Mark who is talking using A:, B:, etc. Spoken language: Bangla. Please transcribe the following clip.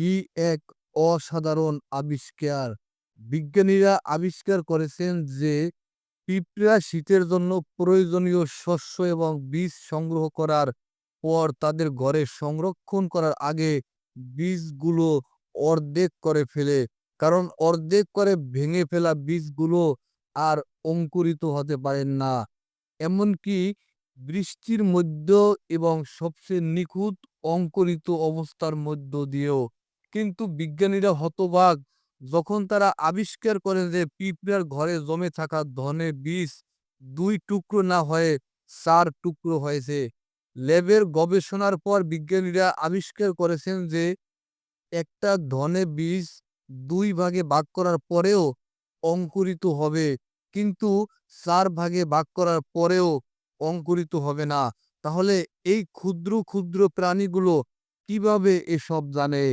A: কি এক অসাধারণ আবিষ্কার? বিজ্ঞানীরা আবিষ্কার করেছেন যে, পিঁপড়া শীতের জন্য প্রয়োজনীয় শস্য এবং বীজ সংগ্রহ করার পর তাদের ঘরে সংরক্ষণ করার আগে বীজগুলো অর্ধেক করে ফেলে। কারণ অর্ধেক করে ভেঙে ফেলা বীজগুলো আর অঙ্কুরিত হতে পারেন না। এমনকি বৃষ্টির মধ্য এবং সবচেয়ে নিখুঁত অঙ্কুরিত অবস্থার মধ্য দিয়েও কিন্তু বিজ্ঞানীরা হতবাক। যখন তারা আবিষ্কার করে যে পিঁপড়ার ঘরে জমে থাকা ধনে বীজ দুই টুকরো না হয়ে চার টুকরো হয়েছে। ল্যাবের গবেষণার পর বিজ্ঞানীরা আবিষ্কার করেছেন যে একটা ধনে বীজ দুই ভাগে ভাগ করার পরেও অঙ্কুরিত হবে, কিন্তু চার ভাগে ভাগ করার পরেও অঙ্কুরিত হবে না। তাহলে এই ক্ষুদ্র ক্ষুদ্র প্রাণীগুলো কীভাবে এসব জানে?